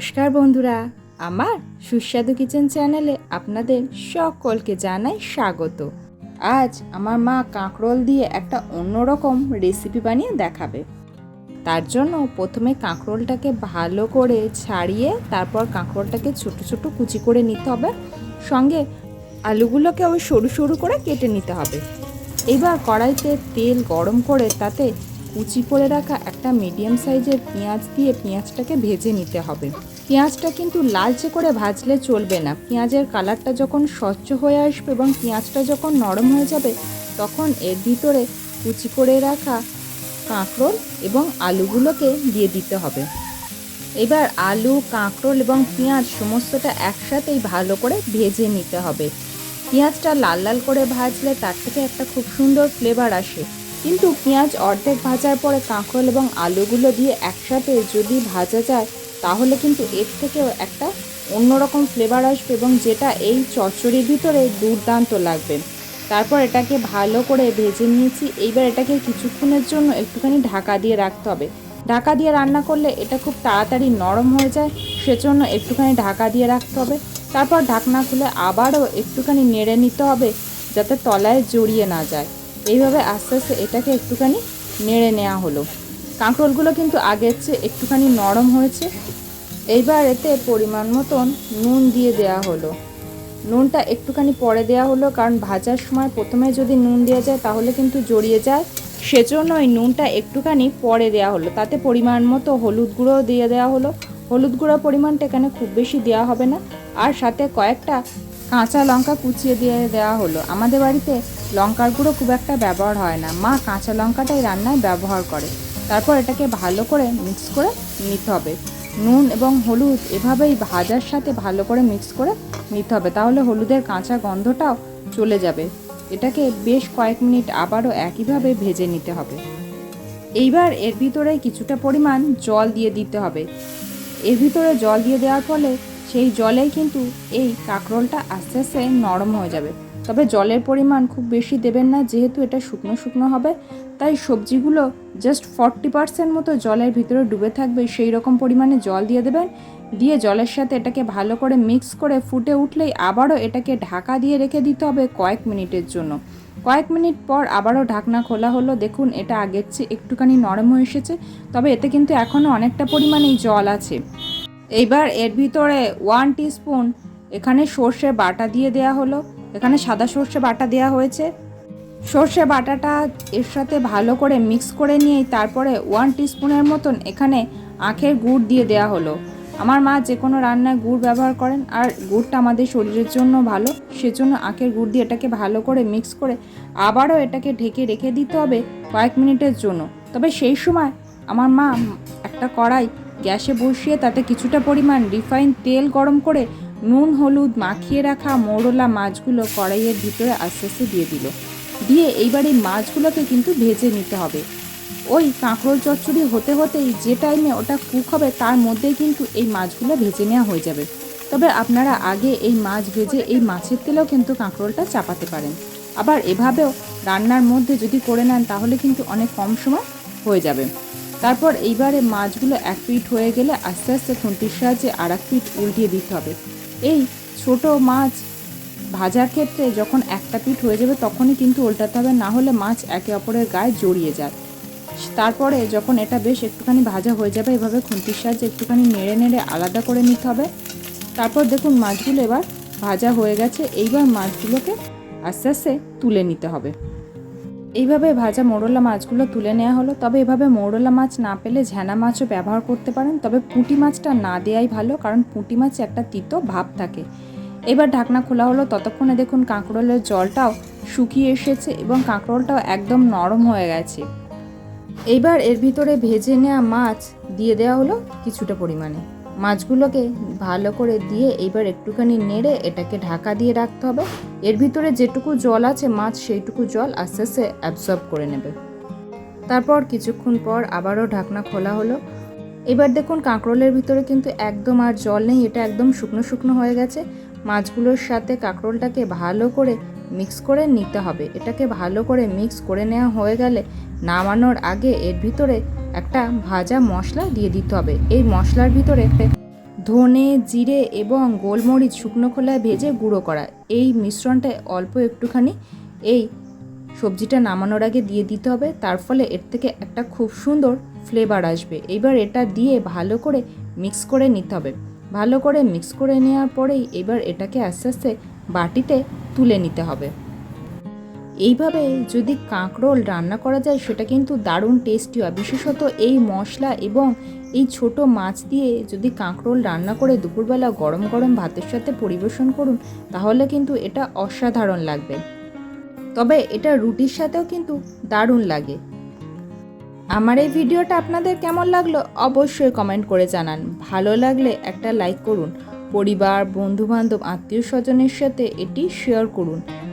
নমস্কার বন্ধুরা। আমার সুস্বাদু কিচেন চ্যানেলে আপনাদের সকলকে জানাই স্বাগত। আজ আমার মা কাঁকরোল দিয়ে একটা অন্যরকম রেসিপি বানিয়ে দেখাবে। তার জন্য প্রথমে কাঁকরোলটাকে ভালো করে ছাড়িয়ে তারপর কাঁকরোলটাকে ছোট ছোট কুচি করে নিতে হবে। সঙ্গে আলুগুলোকে ওই সরু সরু করে কেটে নিতে হবে। এবার কড়াইতে তেল গরম করে তাতে কুচি করে রাখা একটা মিডিয়াম সাইজের পেঁয়াজ দিয়ে পেঁয়াজটাকে ভেজে নিতে হবে। পেঁয়াজটা কিন্তু লালচে করে ভাজলে চলবে না। পেঁয়াজের কালারটা যখন স্বচ্ছ হয়ে আসবে এবং পেঁয়াজটা যখন নরম হয়ে যাবে, তখন এর ভিতরে কুচি করে রাখা কাঁকরোল এবং আলুগুলোকে দিয়ে দিতে হবে। এবার আলু, কাঁকরোল এবং পেঁয়াজ সমস্তটা একসাথেই ভালো করে ভেজে নিতে হবে। পেঁয়াজটা লাল লাল করে ভাজলে তার থেকে একটা খুব সুন্দর ফ্লেভার আসে। কিন্তু পেঁয়াজ অর্ধেক ভাজার পরে কাঁকরোল এবং আলুগুলো দিয়ে একসাথে যদি ভাজা যায়, তাহলে কিন্তু এর থেকেও একটা অন্যরকম ফ্লেভার আসবে এবং যেটা এই চচ্চড়ির ভিতরে দুর্দান্ত লাগবে। তারপর এটাকে ভালো করে ভেজে নিয়েছি। এইবার এটাকে কিছুক্ষণের জন্য একটুখানি ঢাকা দিয়ে রাখতে হবে। ঢাকা দিয়ে রান্না করলে এটা খুব তাড়াতাড়ি নরম হয়ে যায়, সেজন্য একটুখানি ঢাকা দিয়ে রাখতে হবে। তারপর ঢাকনা খুলে আবারও একটুখানি নেড়ে নিতে হবে, যাতে তলায় জড়িয়ে না যায়। এইভাবে আস্তে আস্তে এটাকে একটুখানি নেড়ে নেওয়া হলো। কাঁকরোলগুলো কিন্তু আগের চেয়ে একটুখানি নরম হয়েছে। এইবার এতে পরিমাণ মতন নুন দিয়ে দেওয়া হলো। নুনটা একটুখানি পরে দেওয়া হলো, কারণ ভাজার সময় প্রথমে যদি নুন দেওয়া যায় তাহলে কিন্তু জড়িয়ে যায়। সেজন্য ওই নুনটা একটুখানি পরে দেওয়া হলো। তাতে পরিমাণ মতো হলুদ গুঁড়ো দিয়ে দেওয়া হলো। হলুদ গুঁড়ো পরিমাণটা এখানে খুব বেশি দেওয়া হবে না। আর সাথে কয়েকটা কাঁচা লঙ্কা কুচিয়ে দিয়ে দেওয়া হলো। আমাদের বাড়িতে লঙ্কার গুঁড়ো খুব একটা ব্যবহার হয় না। মা কাঁচা লঙ্কাটাই রান্নায় ব্যবহার করে। তারপর এটাকে ভালো করে মিক্স করে নিতে হবে। নুন এবং হলুদ এভাবেই ভাজার সাথে ভালো করে মিক্স করে নিতে হবে। তাহলে হলুদের কাঁচা গন্ধটাও চলে যাবে। এটাকে বেশ কয়েক মিনিট আবারও একইভাবে ভেজে নিতে হবে। এইবার এর ভিতরে কিছুটা পরিমাণ জল দিয়ে দিতে হবে। এর ভিতরে জল দিয়ে দেওয়ার ফলে সেই জলেই কিন্তু এই কাঁকরোলটা আস্তে আস্তে নরম হয়ে যাবে। তবে জলের পরিমাণ খুব বেশি দেবেন না, যেহেতু এটা শুকনো শুকনো হবে। তাই সবজিগুলো জাস্ট ফর্টি পার্সেন্ট মতো জলের ভিতরে ডুবে থাকবে, সেই রকম পরিমাণে জল দিয়ে দেবেন। দিয়ে জলের সাথে এটাকে ভালো করে মিক্স করে ফুটে উঠলেই আবারও এটাকে ঢাকা দিয়ে রেখে দিতে হবে কয়েক মিনিটের জন্য। কয়েক মিনিট পর আবারও ঢাকনা খোলা হলো। দেখুন, এটা আগের চেয়ে একটুখানি নরম হয়ে এসেছে, তবে এতে কিন্তু এখনও অনেকটা পরিমাণেই জল আছে। এইবার এর ভিতরে ওয়ান টিস্পুন এখানে সর্ষে বাটা দিয়ে দেয়া হলো। এখানে সাদা সর্ষে বাটা দেওয়া হয়েছে। সর্ষে বাটাটা এর সাথে ভালো করে মিক্স করে নিয়েই তারপরে ওয়ান টিস্পুনের মতন এখানে আখের গুড় দিয়ে দেওয়া হলো। আমার মা যে কোনো রান্নায় গুড় ব্যবহার করেন আর গুড়টা আমাদের শরীরের জন্য ভালো, সেজন্য আখের গুড় দিয়ে এটাকে ভালো করে মিক্স করে আবারও এটাকে ঢেকে রেখে দিতে হবে কয়েক মিনিটের জন্য। তবে সেই সময় আমার মা একটা কড়াই গ্যাসে বসিয়ে তাতে কিছুটা পরিমাণ রিফাইন তেল গরম করে নুন, হলুদ মাখিয়ে রাখা মোড়লা মাছগুলো কড়াইয়ের ভিতরে আস্তে আস্তে দিয়ে দিল। দিয়ে এইবার এই মাছগুলোকে কিন্তু ভেজে নিতে হবে। ওই কাঁকরোল চচ্চড়ি হতে হতেই যে টাইমে ওটা কুক হবে, তার মধ্যেই কিন্তু এই মাছগুলো ভেজে নেওয়া হয়ে যাবে। তবে আপনারা আগে এই মাছ ভেজে এই মাছের তেলেও কিন্তু কাঁকরোলটা চাপাতে পারেন। আবার এভাবেও রান্নার মধ্যে যদি করে নেন, তাহলে কিন্তু অনেক কম সময় হয়ে যাবে। তারপর এইবারে মাছগুলো এক পিঠ হয়ে গেলে আস্তে আস্তে খুন্তির সাহায্যে আর এক পিঠ উল্টিয়ে দিতে হবে। এই ছোট মাছ ভাজার ক্ষেত্রে যখন একটা পিঠ হয়ে যাবে তখনই কিন্তু উল্টাতে হবে, না হলে মাছ একে অপরের গায়ে জড়িয়ে যায়। তারপরে যখন এটা বেশ একটুখানি ভাজা হয়ে যাবে, এভাবে খুন্তির সাহায্যে একটুখানি নেড়ে নেড়ে আলাদা করে নিতে হবে। তারপর দেখুন মাছগুলো এবার ভাজা হয়ে গেছে, এইবার মাছগুলোকে আস্তে আস্তে তুলে নিতে হবে। এইভাবে ভাজা মোড়লা মাছগুলো তুলে নেওয়া হলো। তবে এভাবে মোড়লা মাছ না পেলে ঝ্যানা মাছও ব্যবহার করতে পারেন। তবে পুঁটি মাছটা না দেওয়াই ভালো, কারণ পুঁটি মাছে একটা তিতো ভাব থাকে। এবার ঢাকনা খোলা হলো। ততক্ষণে দেখুন কাঁকরোলের জলটাও শুকিয়ে এসেছে এবং কাঁকরোলটাও একদম নরম হয়ে গেছে। এইবার এর ভিতরে ভেজে নেওয়া মাছ দিয়ে দেওয়া হলো কিছুটা পরিমাণে। মাছগুলোকে ভালো করে দিয়ে এইবার একটুখানি নেড়ে এটাকে ঢাকা দিয়ে রাখতে হবে। এর ভিতরে যেটুকু জল আছে মাছ, সেইটুকু জল আস্তে আস্তে অ্যাবসর্ব করে নেবে। তারপর কিছুক্ষণ পর আবারও ঢাকনা খোলা হলো। এবার দেখুন কাঁকরোলের ভিতরে কিন্তু একদম আর জল নেই, এটা একদম শুকনো শুকনো হয়ে গেছে। মাছগুলোর সাথে কাঁকরোলটাকে ভালো করে মিক্স করে নিতে হবে। এটাকে ভালো করে মিক্স করে নেওয়া হয়ে গেলে নামানোর আগে এর ভিতরে একটা ভাজা মশলা দিয়ে দিতে হবে। এই মশলার ভিতরে ধনে, জিরে এবং গোলমরিচ শুকনো খোলায় ভেজে গুঁড়ো করা। এই মিশ্রণটা অল্প একটুখানি এই সবজিটা নামানোর আগে দিয়ে দিতে হবে। তার ফলে এর থেকে একটা খুব সুন্দর ফ্লেভার আসবে। এবার এটা দিয়ে ভালো করে মিক্স করে নিতে হবে। ভালো করে মিক্স করে নেওয়ার পরেই এবার এটাকে আস্তে আস্তে বাটিতে তুলে নিতে হবে। এইভাবে যদি কাঁকরোল রান্না করা যায়, সেটা কিন্তু দারুণ টেস্টি হয়। বিশেষত এই মশলা এবং এই ছোট মাছ দিয়ে যদি কাঁকরোল রান্না করে দুপুরবেলা গরম গরম ভাতের সাথে পরিবেশন করুন, তাহলে কিন্তু এটা অসাধারণ লাগবে। তবে এটা রুটির সাথেও কিন্তু দারুণ লাগে। আমার এই ভিডিওটা আপনাদের কেমন লাগল অবশ্যই কমেন্ট করে জানান। ভালো লাগলে একটা লাইক করুন। পরিবার, বন্ধুবান্ধব আত্মীয় স্বজনের সাথে এটি শেয়ার করুন।